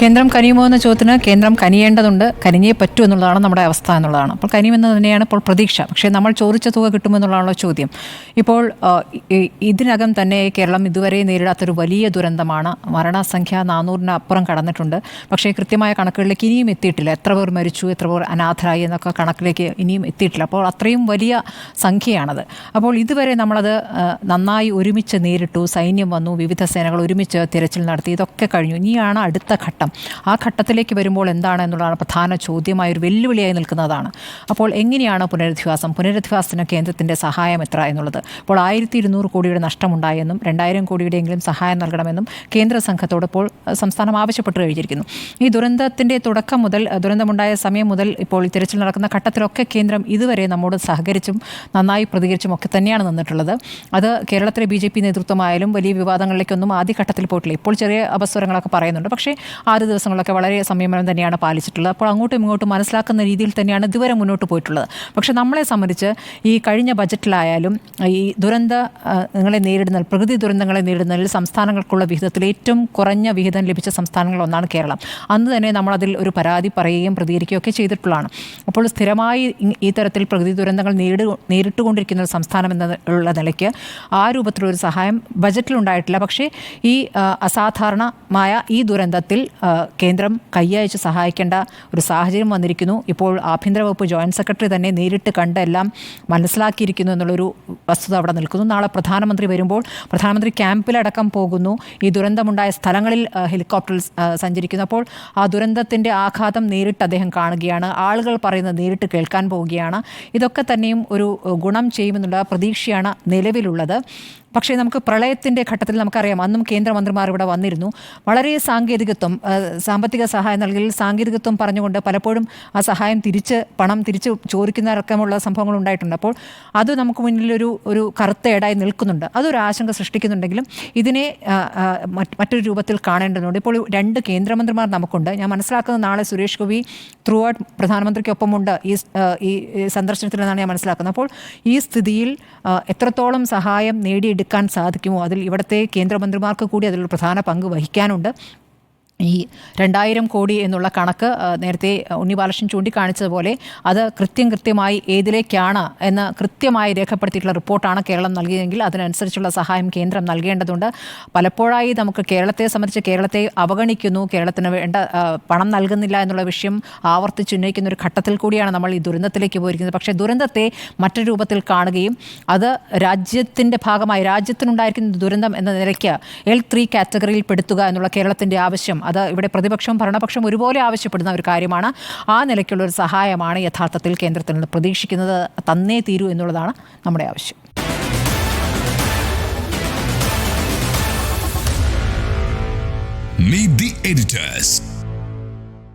കേന്ദ്രം കനിയുമോ എന്ന ചോദ്യത്തിന് കേന്ദ്രം കനിയേണ്ടതുണ്ട് കനിഞ്ഞേ പറ്റൂ എന്നുള്ളതാണ് നമ്മുടെ അവസ്ഥ എന്നുള്ളതാണ്. അപ്പോൾ കനിയുമെന്ന് തന്നെയാണ് ഇപ്പോൾ പ്രതീക്ഷ. പക്ഷേ നമ്മൾ ചോദിച്ച തുക കിട്ടുമെന്നുള്ളതാണല്ലോ ചോദ്യം. ഇപ്പോൾ ഇതിനകം തന്നെ കേരളം ഇതുവരെ നേരിടാത്തൊരു വലിയ ദുരന്തമാണ്. മരണസംഖ്യ നാനൂറിന് അപ്പുറം കടന്നിട്ടുണ്ട്. പക്ഷേ കൃത്യമായ കണക്കുകളിലേക്ക് ഇനിയും എത്തിയിട്ടില്ല. എത്ര പേർ മരിച്ചു എത്ര പേർ അനാഥരായി എന്നൊക്കെ കണക്കിലേക്ക് ഇനിയും എത്തിയിട്ടില്ല. അപ്പോൾ അത്രയും വലിയ സംഖ്യയാണത്. അപ്പോൾ ഇതുവരെ നമ്മളത് നന്നായി ഒരുമിച്ച് നേരിട്ടു സൈന്യം വന്നു വിവിധ സേനകൾ ഒരുമിച്ച് തിരച്ചിൽ നടത്തി ഇതൊക്കെ കഴിഞ്ഞു. ഇനിയാണ് അടുത്ത ഘട്ടം. ആ ഘട്ടത്തിലേക്ക് വരുമ്പോൾ എന്താണ് എന്നുള്ളതാണ് പ്രധാന ചോദ്യമായ ഒരു വെല്ലുവിളിയായി നിൽക്കുന്നതാണ്. അപ്പോൾ എങ്ങനെയാണ് പുനരധിവാസം പുനരധിവാസത്തിന് കേന്ദ്രത്തിന്റെ സഹായം എത്ര എന്നുള്ളത്? ഇപ്പോൾ ആയിരത്തി ഇരുന്നൂറ് കോടിയുടെ നഷ്ടമുണ്ടായെന്നും രണ്ടായിരം കോടിയുടെയെങ്കിലും സഹായം നൽകണമെന്നും കേന്ദ്ര സംഘത്തോട് ഇപ്പോൾ സംസ്ഥാനം ആവശ്യപ്പെട്ടു കഴിഞ്ഞിരിക്കുന്നു. ഈ ദുരന്തത്തിന്റെ തുടക്കം മുതൽ ദുരന്തമുണ്ടായ സമയം മുതൽ ഇപ്പോൾ തിരച്ചിൽ നടക്കുന്ന ഘട്ടത്തിലൊക്കെ കേന്ദ്രം ഇതുവരെ നമ്മോട് സഹകരിച്ചും നന്നായി പ്രതികരിച്ചും ഒക്കെ തന്നെയാണ് നിന്നിട്ടുള്ളത്. അത് കേരളത്തിലെ ബി ജെ പി നേതൃത്വമായാലും വലിയ വിവാദങ്ങളിലേക്കൊന്നും ആദ്യഘട്ടത്തിൽ പോയിട്ടില്ല. ഇപ്പോൾ ചെറിയ അപസ്വരങ്ങളൊക്കെ പറയുന്നുണ്ട്. പക്ഷേ ആദ്യ ദിവസങ്ങളൊക്കെ വളരെ സംയമനം തന്നെയാണ് പാലിച്ചിട്ടുള്ളത്. അപ്പോൾ അങ്ങോട്ടും ഇങ്ങോട്ടും മനസ്സിലാക്കുന്ന രീതിയിൽ തന്നെയാണ് ഇതുവരെ മുന്നോട്ട് പോയിട്ടുള്ളത്. പക്ഷേ നമ്മളെ സംബന്ധിച്ച് ഈ കഴിഞ്ഞ ബജറ്റിലായാലും ഈ ദുരന്ത നിങ്ങളെ നേരിടുന്ന പ്രകൃതി ദുരന്തങ്ങളെ നേരിടുന്നതിൽ സംസ്ഥാനങ്ങൾക്കുള്ള വിഹിതത്തിൽ ഏറ്റവും കുറഞ്ഞ വിഹിതം ലഭിച്ച സംസ്ഥാനങ്ങളൊന്നാണ് കേരളം. അന്ന് തന്നെ നമ്മളതിൽ ഒരു പരാതി പറയുകയും പ്രതികരിക്കുകയും ഒക്കെ ചെയ്തിട്ടുള്ളതാണ്. അപ്പോൾ സ്ഥിരമായി ഈ തരത്തിൽ പ്രകൃതി ദുരന്തങ്ങൾ നേരിടു നേരിട്ടുകൊണ്ടിരിക്കുന്ന ഒരു സംസ്ഥാനം എന്ന ഉള്ള നിലയ്ക്ക് ആ രൂപത്തിലൊരു സഹായം ബജറ്റിലുണ്ടായിട്ടില്ല. പക്ഷേ ഈ അസാധാരണമായ ഈ ദുരന്തത്തിൽ കേന്ദ്രം കൈയയച്ച് സഹായിക്കേണ്ട ഒരു സാഹചര്യം വന്നിരിക്കുന്നു. ഇപ്പോൾ ആഭ്യന്തര വകുപ്പ് ജോയിന്റ് സെക്രട്ടറി തന്നെ നേരിട്ട് കണ്ട് എല്ലാം മനസ്സിലാക്കിയിരിക്കുന്നു എന്നുള്ളൊരു വസ്തുത അവിടെ നിൽക്കുന്നു. നാളെ പ്രധാനമന്ത്രി വരുമ്പോൾ പ്രധാനമന്ത്രി ക്യാമ്പിലടക്കം പോകുന്നു. ഈ ദുരന്തമുണ്ടായ സ്ഥലങ്ങളിൽ ഹെലികോപ്റ്റർ സഞ്ചരിക്കുന്നു. അപ്പോൾ ആ ദുരന്തത്തിന്റെ ആഘാതം നേരിട്ട് അദ്ദേഹം കാണുകയാണ്. ആളുകൾ പറയുന്നത് നേരിട്ട് കേൾക്കാൻ പോവുകയാണ്. ഇതൊക്കെ തന്നെയും ഒരു ഗുണം ചെയ്യുമെന്നുള്ള പ്രതീക്ഷയാണ് നിലവിലുള്ളത്. പക്ഷേ നമുക്ക് പ്രളയത്തിന്റെ ഘട്ടത്തിൽ നമുക്കറിയാം. അന്നും കേന്ദ്രമന്ത്രിമാർ ഇവിടെ വന്നിരുന്നു. വളരെ സാങ്കേതികത്വം സാമ്പത്തിക സഹായം നൽകിയിൽ സാങ്കേതികത്വം പറഞ്ഞുകൊണ്ട് പലപ്പോഴും ആ സഹായം തിരിച്ച് പണം തിരിച്ച് ചോദിക്കുന്നതടക്കമുള്ള സംഭവങ്ങൾ ഉണ്ടായിട്ടുണ്ട്. അപ്പോൾ അത് നമുക്ക് മുന്നിലൊരു ഒരു കറുത്ത ഏടായി നിൽക്കുന്നുണ്ട്. അതൊരു ആശങ്ക സൃഷ്ടിക്കുന്നുണ്ടെങ്കിലും ഇതിനെ മറ്റൊരു രൂപത്തിൽ കാണേണ്ടതുണ്ട്. ഇപ്പോൾ രണ്ട് കേന്ദ്രമന്ത്രിമാർ നമുക്കുണ്ട്. ഞാൻ മനസ്സിലാക്കുന്നത് നാളെ സുരേഷ് ഗോപി ത്രൂ ഔട്ട് പ്രധാനമന്ത്രിക്കൊപ്പമുണ്ട് ഈ ഈ സന്ദർശനത്തിലെന്നാണ് ഞാൻ മനസ്സിലാക്കുന്നത്. അപ്പോൾ ഈ സ്ഥിതിയിൽ എത്രത്തോളം സഹായം നേടിയെടുക്കാൻ സാധിക്കുമോ? അതിൽ ഇവിടുത്തെ കേന്ദ്രമന്ത്രിമാർക്ക് കൂടി അതിലൊരു പ്രധാന പങ്ക് വഹിക്കാനുണ്ട്. ഈ രണ്ടായിരം കോടി എന്നുള്ള കണക്ക് നേരത്തെ ഉണ്ണി ബാലകൃഷ്ണൻ ചൂണ്ടിക്കാണിച്ചതുപോലെ അത് കൃത്യം കൃത്യമായി ഏതിലേക്കാണ് എന്ന് കൃത്യമായി രേഖപ്പെടുത്തിയിട്ടുള്ള റിപ്പോർട്ടാണ് കേരളം നൽകിയതെങ്കിൽ അതിനനുസരിച്ചുള്ള സഹായം കേന്ദ്രം നൽകേണ്ടതുണ്ട്. പലപ്പോഴായി നമുക്ക് കേരളത്തെ സംബന്ധിച്ച് കേരളത്തെ അവഗണിക്കുന്നു. കേരളത്തിന് വേണ്ട പണം നൽകുന്നില്ല എന്നുള്ള വിഷയം ആവർത്തിച്ചുന്നയിക്കുന്ന ഒരു ഘട്ടത്തിൽ കൂടിയാണ് നമ്മൾ ഈ ദുരന്തത്തിലേക്ക് പോയിരിക്കുന്നത്. പക്ഷേ ദുരന്തത്തെ മറ്റൊരു രൂപത്തിൽ കാണുകയും അത് രാജ്യത്തിന്റെ ഭാഗമായി രാജ്യത്തിനുണ്ടായിരിക്കുന്ന ദുരന്തം എന്ന നിലയ്ക്ക് എൽ ത്രീ കാറ്റഗറിയിൽ പെടുത്തുക എന്നുള്ള കേരളത്തിന്റെ ആവശ്യം അത് ഇവിടെ പ്രതിപക്ഷവും ഭരണപക്ഷം ഒരുപോലെ ആവശ്യപ്പെടുന്ന ഒരു കാര്യമാണ് ആ നിലയ്ക്കുള്ള ഒരു സഹായമാണ് യഥാർത്ഥത്തിൽ കേന്ദ്രത്തിൽ നിന്ന് പ്രതീക്ഷിക്കുന്നത് തന്നേ തീരൂ എന്നുള്ളതാണ് നമ്മുടെ ആവശ്യം Meet the editors.